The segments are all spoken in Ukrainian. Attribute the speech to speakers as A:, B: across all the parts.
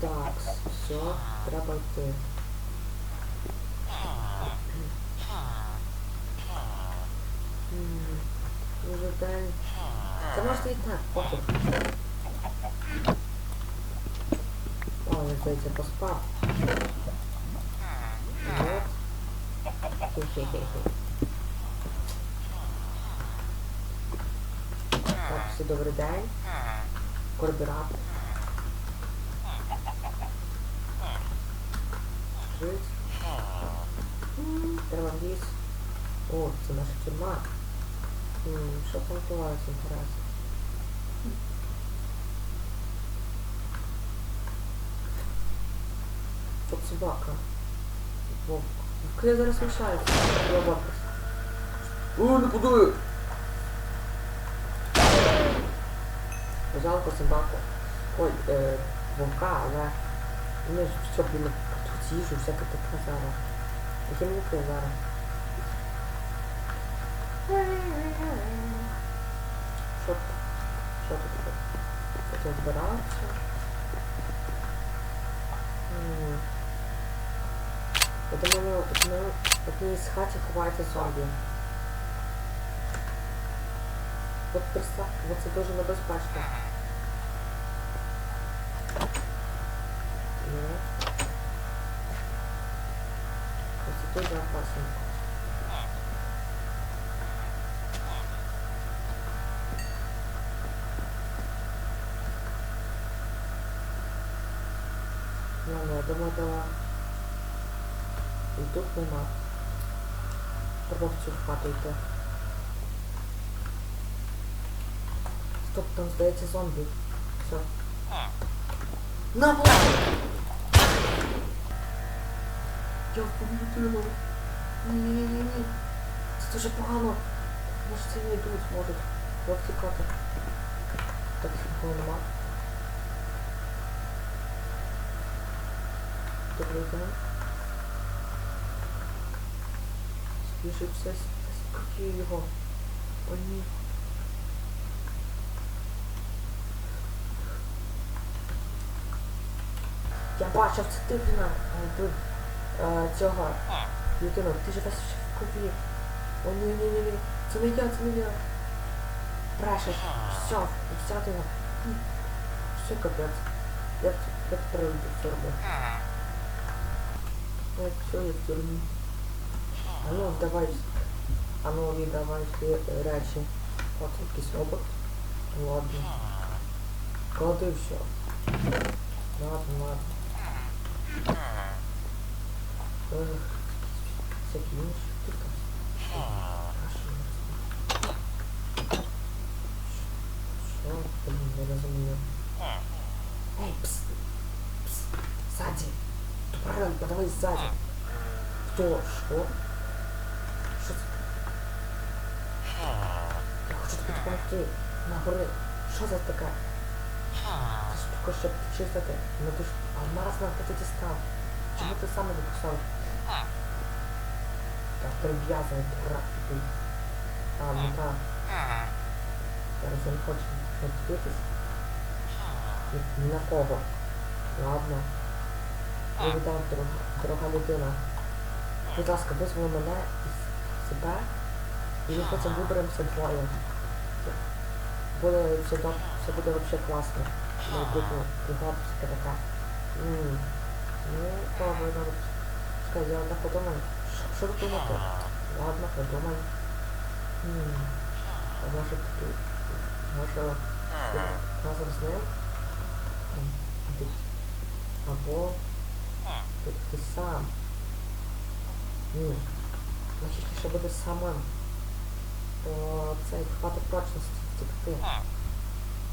A: Так, все, треба йти. М, Дуже день. Це може і так, пофіг. О, він здається поспав. От. Хе-хе-хе-хе. Так, всі добрий день. Корбірат. Жить. Треба ліс. О, це наша тюрма. М, Що там відбувається, інтересно? Тут собака. Вовк. Вовки зараз лишаються. Лобакас. О, не подуй! Жалко собаку. Ой, е, вовка, але... Вони ж все, блін, їжу, всяке таке зараз. Яке мені таке зараз? Що тут? Що тут таке? Це тут збирався? Я думаю, в одній- з хаті ховається зомбі. От представ, це дуже небезпечно. Ось це дуже опасно. Ну, ну, я думаю, давай. І тут нема. Треба в цю хату йти. Стоп, там здається зомбі. Все. На вот! Я помітила. Ні-ні-ні. Це дуже погано. Може це не йдуть, можуть. Як тікати. Так нікого нема. Добрий день. Спішить все, скільки його. О ні. Я бачив, це ти блін, цього людину. Ти живеш в купі. О ні, ні, ні, ні. Це не я, це не я. Брешеш. Все, взяти його. Все капець. Я я прийду в тюрму. Ой, все, я в тюрмі. А ну, давай. А ну, віддавай всі речі. От якийсь робот. Ладно. Клади все. Ладно, ладно. Ех, всякі інші штуки. Каші не розумію. Пс! Пс! Сзади! Тупорылый, подавай сзади! Кто? Что? Что? Я хочу тобі допомогти. Нагори. Що це таке? Це штука, щоб чистити. Ну ти ж алмазна, хто ти дістав? Чому ти сам не дописав? Так, прив'язаний дурак. А, ну так. Зараз він хоче відбитись. Ні, ні на кого. Ладно. Я віддав дорога, дорога людина. Будь ласка, визволи мене і себе. І ми потім виберемося двоє. Буде все, доб- все буде взагалі класно. Ми будемо пригоди все таке. Ну, добре, добре. Чекай, одне подумаю. Що- Що ви думаєте? Ладно, подумай. М, А може тут? Може разом з ним? Ти- Або ти, ти сам. Ні. Найчастіше буде самим. Бо це хватить прочності.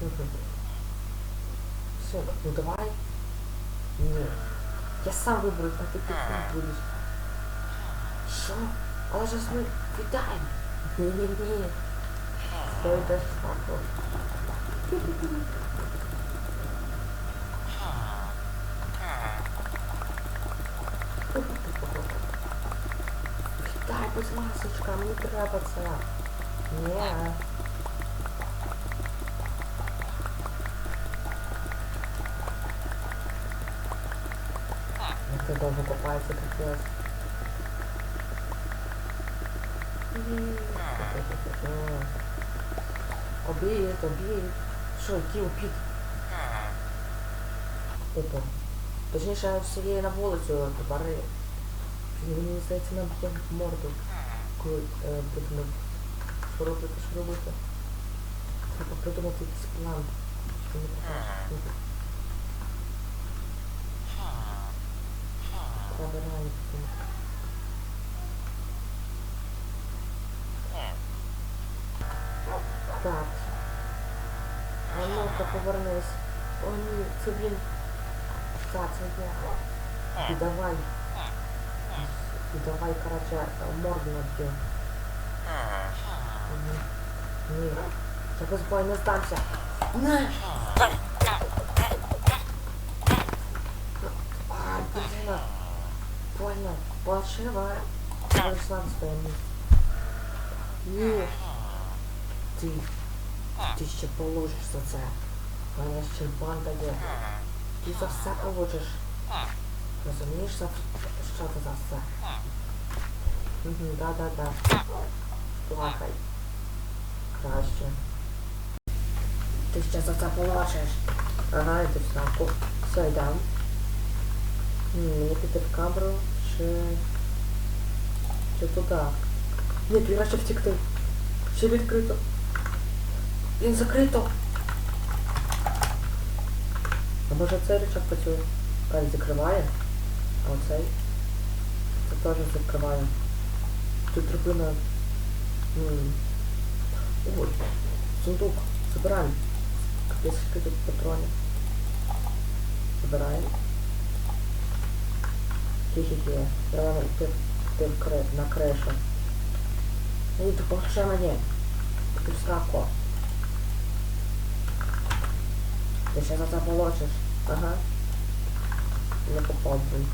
A: Мгм. Все, ну давай. Ні. Я сам виберу, а ти ти будеш. Що? Але ж ми віддаємо. Ні-ні-ні. Ти йдеш сам. Дай, будь ласочка, мені треба це. Ні. Долго копается, капец. Обід, обід. Що, який обід? Типу. Точніше, всієї на вулицю твари. Мені здається, нам б'є в морду. Коли е, будемо що робити, що робити. Треба придумати якийсь план. Що не Треба. Так. А ну-ка повернись. О ні, це він. Так, це я. І давай. І давай, короче, морду наб'ю. Мгм. Ні. Я без бою не здамся. Не! Ай, блин. Паршиво. Прийшла на. Ні. Ти. Ти ще положиш за це. У мене ще банда є. Ти за все получиш. Розумієш, за що ти за все? Угу, да-да-да. Плакай. Краще. Ти ще за це получиш. Ага, іди в ставку. Все, йдем. Мені піти в камеру чи... Туди? Ні, ти краще втікти. Ще відкрито. Він закрито. А може цей рычаг працює? Кай закриває. А оцей? Це теж закриває. Тут драбина. Ой, сундук. Забираємо. Капець, тут патронів. Забираємо. Йти в на кришу. Ні, допоможе мені. Ти в страху. Ти ще за це получиш. Ага. Не попав, блін.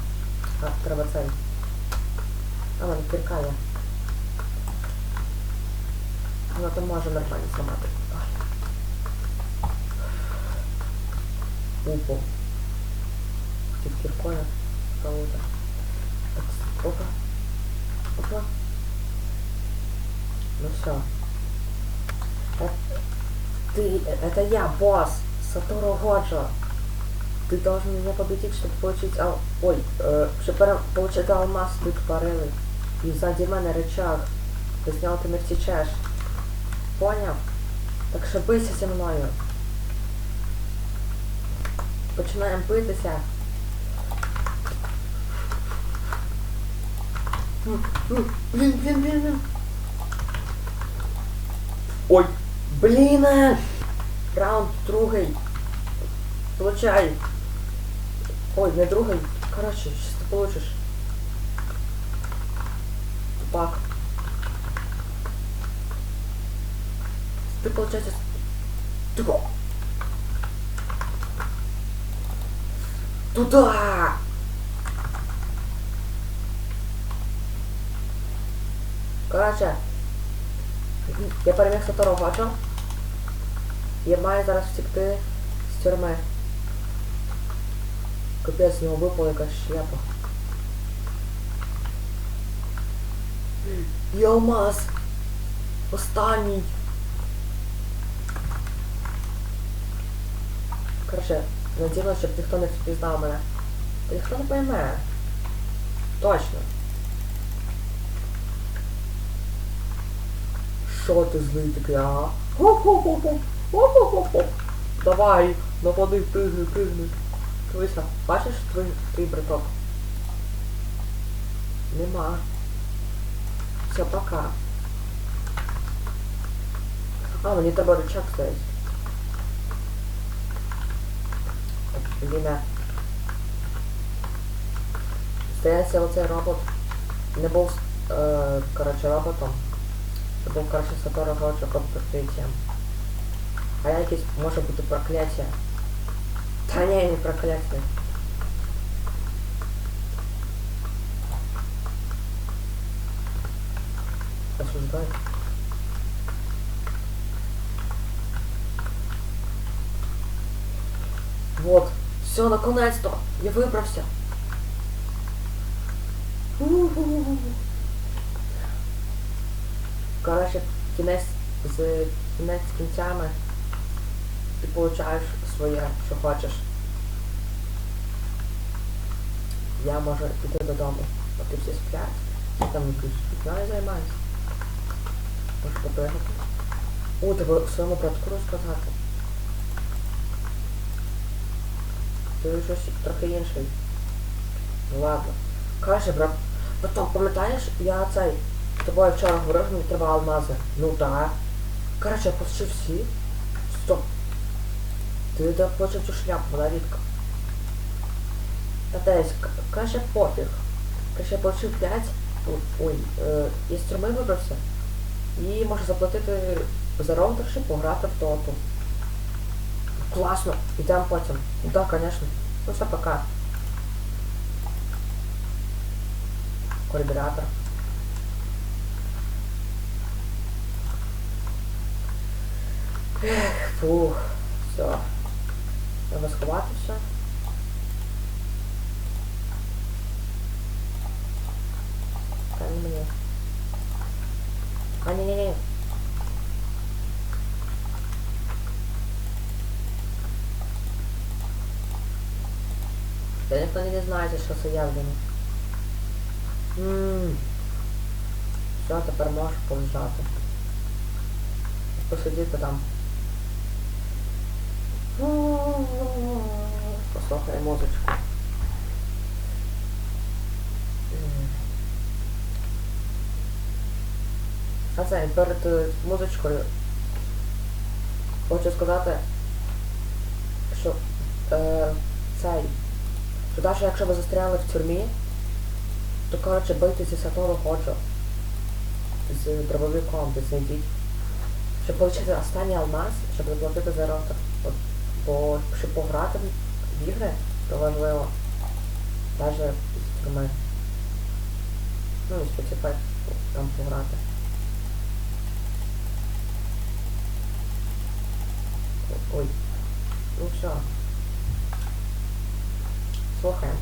A: А, треба цей. А, вон кірка є. Вона то може нормально зламати. Ай. Упав. Під кіркою. Кого-то. Так, опа. Опа. Ну все. Ты, это я, босс, Сатору Годжо. Ты должен меня победить, чтобы получить ал... Ой, э, чтобы пора- получить алмаз, ты тупорылый. И сзади мене рычаг. Ты снял, ты мертичеш. Понял? Так що бийся зі мною. Починаємо битися. Блін, блін, блін, блін. Ой, блін! е. Раунд другий. Получай. Ой, не другий. Короче, сейчас ты получишь. Тупак. Ты получается... Тупо. Туда! Короче, я переміг Сатору Годжо. Я маю зараз втекти з тюрми. Капець, з нього випала якась шляпа. Йомас! Останній! Короче, наділа, щоб ніхто не впізнав мене. Та ніхто не пойме. Точно. Що ти злий такий, ага? Хо-хо-хо-хо! Давай, напади, пригни, пригни. Дивися, бачиш твій, твій браток? Нема. Все, пока. А, мені треба рычаг стоїть. Блін. Здається, оцей робот не був, е, коротше, роботом. Це був, коротше, Сатору Годжо прокриттям. А я якесь може бути прокляття. Та ні, не прокляття. Осуждаю. Вот. Все, наконец-то. Я выбрался. Уху. Коротше, кінець з кінець кінцями ти получаєш своє, що хочеш. Я можу піти додому, а ти всі сплять. Я там якусь фігньою займаюся. Можеш побігати. О, тебе своєму братку розказати. Ти щось трохи інший. Ну ладно. Каже, брат, потім пам'ятаєш, я цей з тобою вчора говорив, мені треба алмази. Ну так. Коротше, я почти всі. Стоп. Ти де почав цю шляпу, вона рідка. Та десь, к- каже пофіг. Каже, я получив 5. Ой, е, із тюрми вибрався. І можу заплатити за роутерші, пограти в доту. Класно, ідемо потім. Ну так, звісно. Ну все, пока. Калькулятор. Фух, все. Треба сховатися. Та не мені. А, ні-ні-ні. Та ніхто не дізнається, що це я вдома. Ммм. Все, тепер можеш полежати. Посидіти там. Послухай музичку. А це перед е, музичкою хочу сказати, що е, цей, що навіть якщо ви застряли в тюрмі, то коротше бийтеся святого ходжу з дробовиком, де знайдіть. Щоб отримати останній алмаз, щоб заплатити за роутер. Бо щоб пограти в ігри, то важливо. Навіть з. Ну і Spotify там пограти. Ой. Ну все. Слухаємо.